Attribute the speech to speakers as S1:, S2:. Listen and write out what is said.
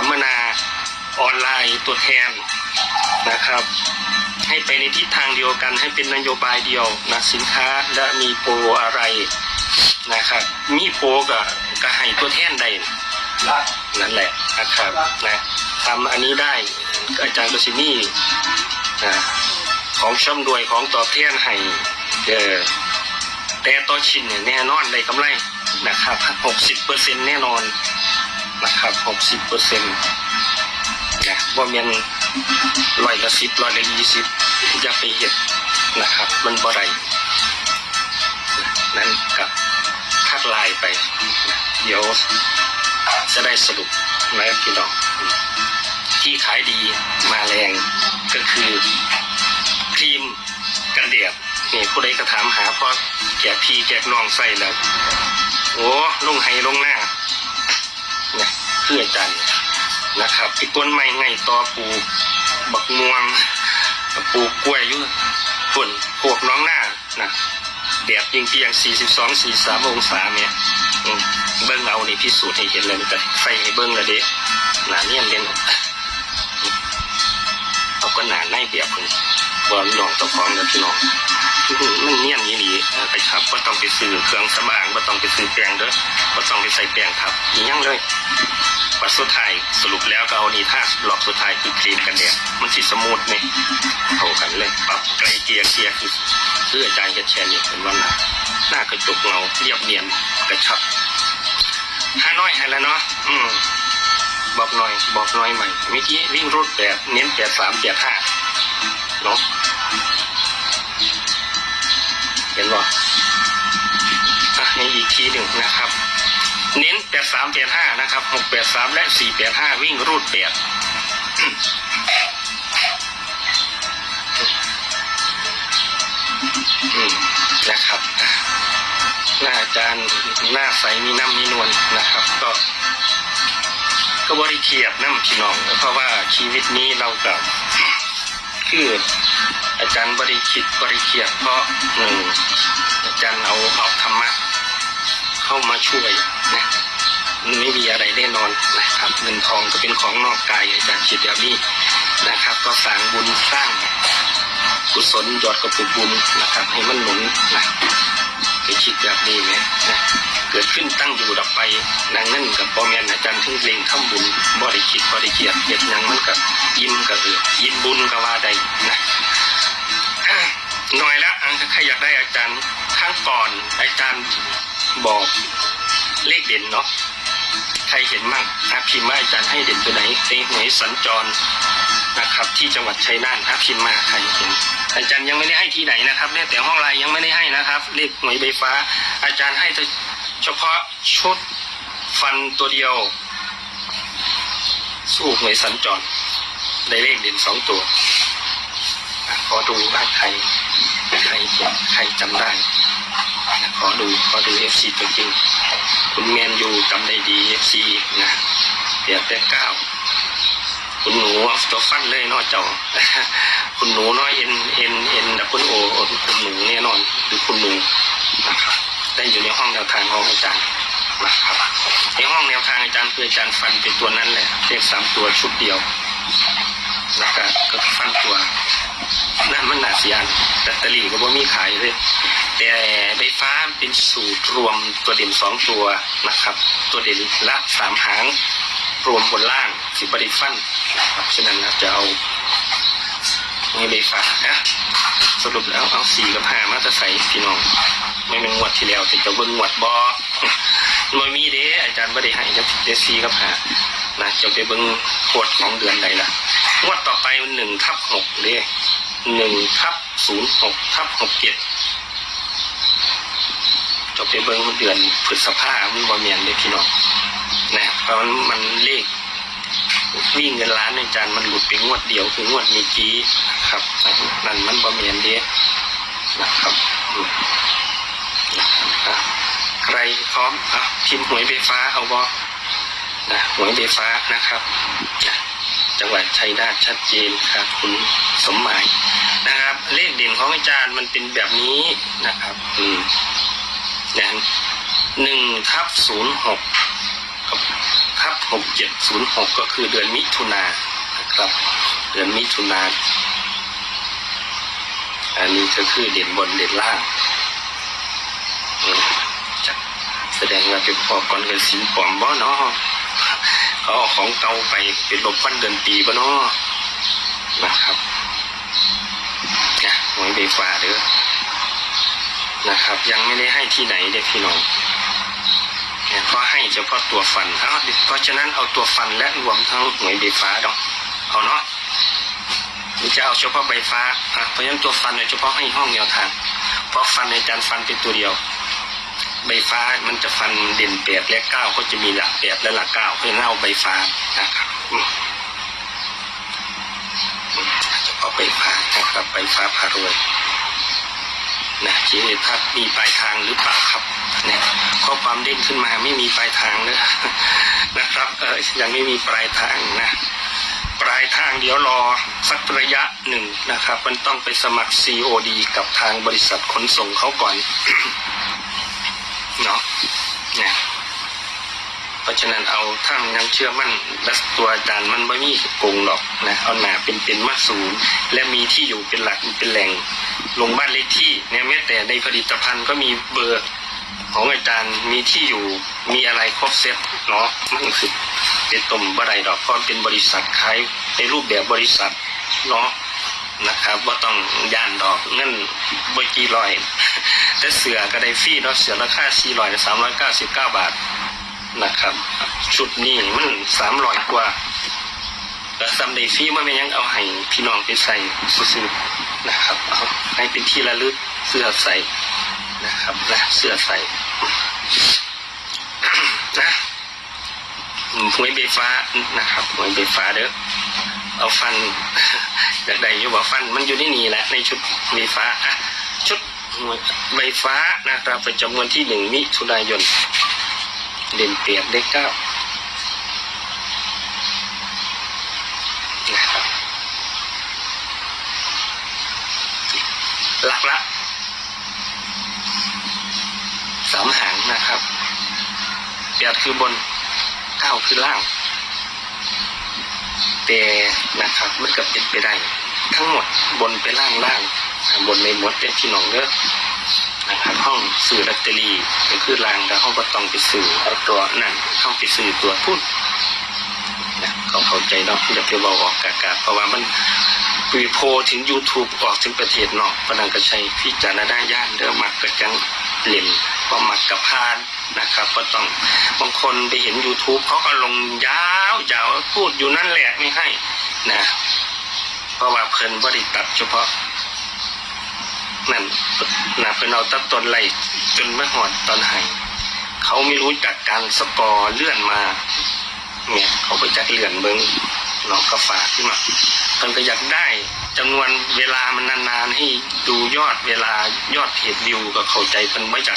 S1: สัมมนาออนไลน์ตัวแทนนะครับ ให้ไปในทิศทางเดียวกันให้เป็นนโยบายเดียวนะสินค้าและมีโปรอะไรนะครับ มีโปรก็ก็ให้ตัวแทนได้นั่นแหละนะครับนะทำอันนี้ได้อาจารย์กสิมีนะของช่ำรวยของตอบแทนให้เออแต่ต่อชิ้นเนี่ยแน่นอนได้กำไรนะครับหกสิบเปอร์เซ็นแน่นอน นะครับหกสิบเปอร์เซ็นต์นะว่าเมียนร้อยละสิบร้อยละยี่สิบอย่าไปเห็ดนะครับ มันบ่ได้นั่นกับทักลน์ไป เดี๋ยวจะได้สรุปนะพี่น้องที่ขายดีมาแรงก็คือครีมกันแดดนี่ผู้ใดก็ถามหาเพราะแจกพี่แจกน้องใส่แล้ว โอ้ลงไห้ลงหน้า เนี่ยเพื่อจารย์นะครับไอ้ต้นไม้ไงต่อปลูกบักม่วงปลูกกล้วยอยู่ฝนพวกน้องหน้านะแดดยิงเพียง 42 43 องศาเนี่ยเบิ้งเอานี่พิสูจน์ให้เห็นเลยมันจะใส่ให้เบิ้งลยเด้หนาเนียนเด่นเอาก็หนาในแบบคุณบอลน้องเจ้าของแล้วพี่น้องมันเนียนนี่ดีไปครับว่าต้องไปซื้อเครื่องสำอางว่าต้องไปซื้อแปรงเด้อว่าต้องไปใส่แปรงครับอีหยังเลย วัดสุดท้ายสรุปแล้วก็เอานี่ท่าหลอกสุดท้ายคือครีมกันแดดมันสิสมูทเนี่ยเข้ากันเลยปรับไกลเกียร์เกียคือเพื่ออาจารย์จะแชร์เนี่ยเป็นวันหน้าหน้ากระจกเงาเรียบเนียนกระชับห้าน้อยให้แล้วเนาะอืมบอกหน่อยบอกหน่อยใหม่เมื่อกี้วิ่งรูดแบบเน้นแปดสามแปดห้าเนาะเห็นบ่อะให้อีกทีหนึ่งนะครับ เน้นแปดสามแปดห้านะครับหกแปดสามและสี่แปดห้าวิ่งรูดแปดนะครับอะหน้าอาจารย์หน้าใสมีน้ำมีนวลนะครับ ก็ก็บริเทียบน้ำพี่น้องเพราะว่าชีวิตนี้เรากับคืออาจารย์บริคิดบริเคียดเพราะหนึ่งอาจารย์เอาเอาธรรมะ เข้ามาช่วยนะมันไม่มีอะไรแน่นอนนะครับเงินทองก็เป็นของนอกกายอาจารย์คิดแบบนี้นะครับ ก็สร้างบุญสร้างกุศลยอดกระปุกบุญนะครับ ให้มันหนุนนะไปคิดแบบนี้ไหมนะเกิดขึ้นตั้งอยู่ดับไปดังนั้นกับปอมแมนอาจารย์ถึงเล็งทำบุญบริคิดบริเกียดเห็ดหยังมันกับยิ้มกับเอือยิ้มบุญก็ว่าได้นะหน่อยละอันใครอยากได้อาจารย์ข้างก่อนอาจารย์ บอกเลขเด่นเนาะใครเห็นมั่งอาพิมพ์ว่าอาจารย์ให้เด่นตัวไหนในหวยสัญจรนะครับ ที่จังหวัดชัยนาทอาพิมพ์มาใครเห็นอาจารย์ยังไม่ได้ให้ที่ไหนนะครับเนี่ยแต่ห้องไลน์ยังไม่ได้ให้นะครับ เลขหน่วยใบฟ้า อาจารย์ให้เฉพาะชุดฟันตัวเดียว สู้หน่วยสัญจรได้เลขเด่นสองตัวขอดูว่าใครใครเห็นใครจำได้ นะขอดูขอดูเอฟซีตัวจริง คุณแมนยูจำได้ดีเอฟซีนะเปียแต่เก้าคุณหนูเอาตัวฟันเลยเนอเจ้าคุณหนูน้อยเอ็นเอ็นเอ็นดับคุณโอคุณหนูแน่นอนคือคุณหนูนะครับได้อยู่ในห้องแนวทางของอาจารย์นะครับในห้องแนวทางอาจารย์คืออาจารย์ฟันเป็นตัวนั้นแหละเลขสามตัวชุดเดียวนะครับก็ฟันตัวนั่นมันหนาเสียนแบตเตอรี่ก็บ่มีขายเลย แต่ไฟฟ้าเป็นสูตรรวมตัวเด่นสองตัวนะครับ ตัวเด่นละสามหางรวมบนล่างสิบริฟันนะครับฉะนั้นนะจะเอาไม่ไฟฟ้านะสรุปแล้วเอาสี่กับห้ามาจะใส่พี่น้อง ไม่เป็นงวดที่แล้วแต่จะเบิ่งงวดบอมันมีเด้อาจารย์ไม่ได้ให้จะเดซีกับห้านะจะไปเบิ่งขวดของเดือนใดล่ะงวดต่อไปหนึ่งทับหกเด้หนึ่งทับศูนย์หกทับหกเจ็ด ไปเบิ้งเดือนพฤษภามันบ่เมียนเลยพี่น้องนะเพราะมันมันเลขวิ่งเงินล้านในจานมันหลุดไปงวดเดียวคืองวดมีกี้ครับนั่นมันบ่เมียนเด้นะครับนะครับใครพร้อมอะพิมพ์หวยไฟฟ้าเอาบอนะหวยไฟฟ้านะครับจ้ะจังหวัดชัยนาทชัดเจนครับคุณสมหมายนะครับ เลขเด่นของอาจารย์มันเป็นแบบนี้นะครับ อืม นะหนึ่งทับศูนย์หกกับทับหกเจ็ดศูนย์หกก็คือเดือนมิถุนานะครับ เดือนมิถุนาอันนี้ก็คือเด่นบนเด่นล่างจะแสดงว่าเป็นพอก่อนกันสินปอมบ่เนาะเขาเอาของเก่าไปเป็นลบวันเดือนปีบ่เนาะนะครับนะหวยเบฟ้าเด้อ นะครับ ยังไม่ได้ให้ที่ไหนเด็กพี่น้องเนี่ยก็ให้เฉพาะตัวฟันเอาเพราะฉะนั้นเอาตัวฟันและรวมทั้งหน่วยใบฟ้าดอกเอาเนาะหรือจะเอาเฉพาะใบฟ้าอะเพราะฉะนั้นตัวฟันเนี่ยเฉพาะให้ห้องแนวทางเพราะฟันในจานฟันเป็นตัวเดียว ใบฟ้ามันจะฟันเด่นแปดและเก้าก็จะมีหลักแปดและหลักเก้าเพราะฉะนั้นเอาใบฟ้านะครับอืมอืมเฉพาะใบฟ้านะครับใบฟ้าพารวย นะจีเอพักมีปลายทางหรือเปล่าครับเนี่ยข้อความเด้งขึ้นมาไม่มีปลายทางเลยนะครับเออยังไม่มีปลายทางนะปลายทางเดี๋ยวรอสักระยะหนึ่งนะครับ มันต้องไปสมัคร COD กับทางบริษัทขนส่งเขาก่อนเนาะเนี่ย ราะฉะนั้นเอาถ้ามันยังเชื่อมั่นและตัวอาจารย์มันไม่มีโกงหรอกนะเอาหนาเป็นเป็นมาศูนย์และมีที่อยู่เป็นหลักเป็นแหล่ง ลงบ้านเลขที่เนี่ยแม้แต่ในผลิตภัณฑ์ก็มีเบอร์ของอาจารย์มีที่อยู่มีอะไรครบเซ็ตเนาะมันคือเป็นตุ่มบะไรดอกเพราะเป็นบริษัทขายในรูปแบบบริษัทเนาะนะครับว่าต้องย่านดอกเงินบกี่ร้อยแต่เสือก็ได้ฟรีเนาะเสือราคาสี่ร้อยสามร้อยเก้าสิบเก้าบาท นะครับ ชุดนี้มันสามร้อยกว่าแล้วซัมเดย์ฟรีมันไม่ยังเอาให้พี่น้องไปใส่ซื้อๆนะครับเอาให้เป็นที่ระลึกเสื้อใส่นะครับนะเสื้อใส่นะหวยเบฟ้านะครับหวยเบฟ้าเด้อเอาฟันอยากได้อยู่ว่ฟันมันอยู่ที่นี่แหละในชุดเบฟ้าอะชุดใบฟ้านะครับประจำวันที่หนึ่งมิถุนายน เด่นเปรียบได้เก้านะครับหลักละสามหางนะครับแปดคือบนเก้าคือล่างแต่นะครับมันก็เป็นไปได้ ทั้งหมดบนไปล่างล่างบนในหมดเป็นที่นองเด้อะ ห้องสื่อลอตเตอรี่ก็คือลางแล้วห้องก็ต้องไปสื่อเอาตัวนั่นห้องไปสื่อตัวพุ่นนะเขาเข้าใจเนาะอย่าไปบอกออกกากาเพราะว่ามันปีโพถึง YouTube ออกถึงประเทศนอกพนังก็ใช้พิจารณาญาณเด้อมักกระจังเล่นก็มักกับพานนะครับ ก็ต้องบางคนไปเห็น YouTube เขาก็ลงยาวยาวพูดอยู่นั่นแหละไม่ให้นะเพราะว่าเพิ่นบริตัดเฉพาะ นั่นนาเป็นเอาตัดต้นไล่จนไม่หอดตอนไห้เขาไม่รู้จักการสกอรเลื่อนมา เนี่ยเขาไปจัดเลื่อนเบิ้งเนาะก็ฝากขึ้นมาท่านก็อยากได้จำนวนเวลามันนานๆให้ดูยอดเวลายอดเพจวิวก็เข้าใจเพิ่นไม่จัก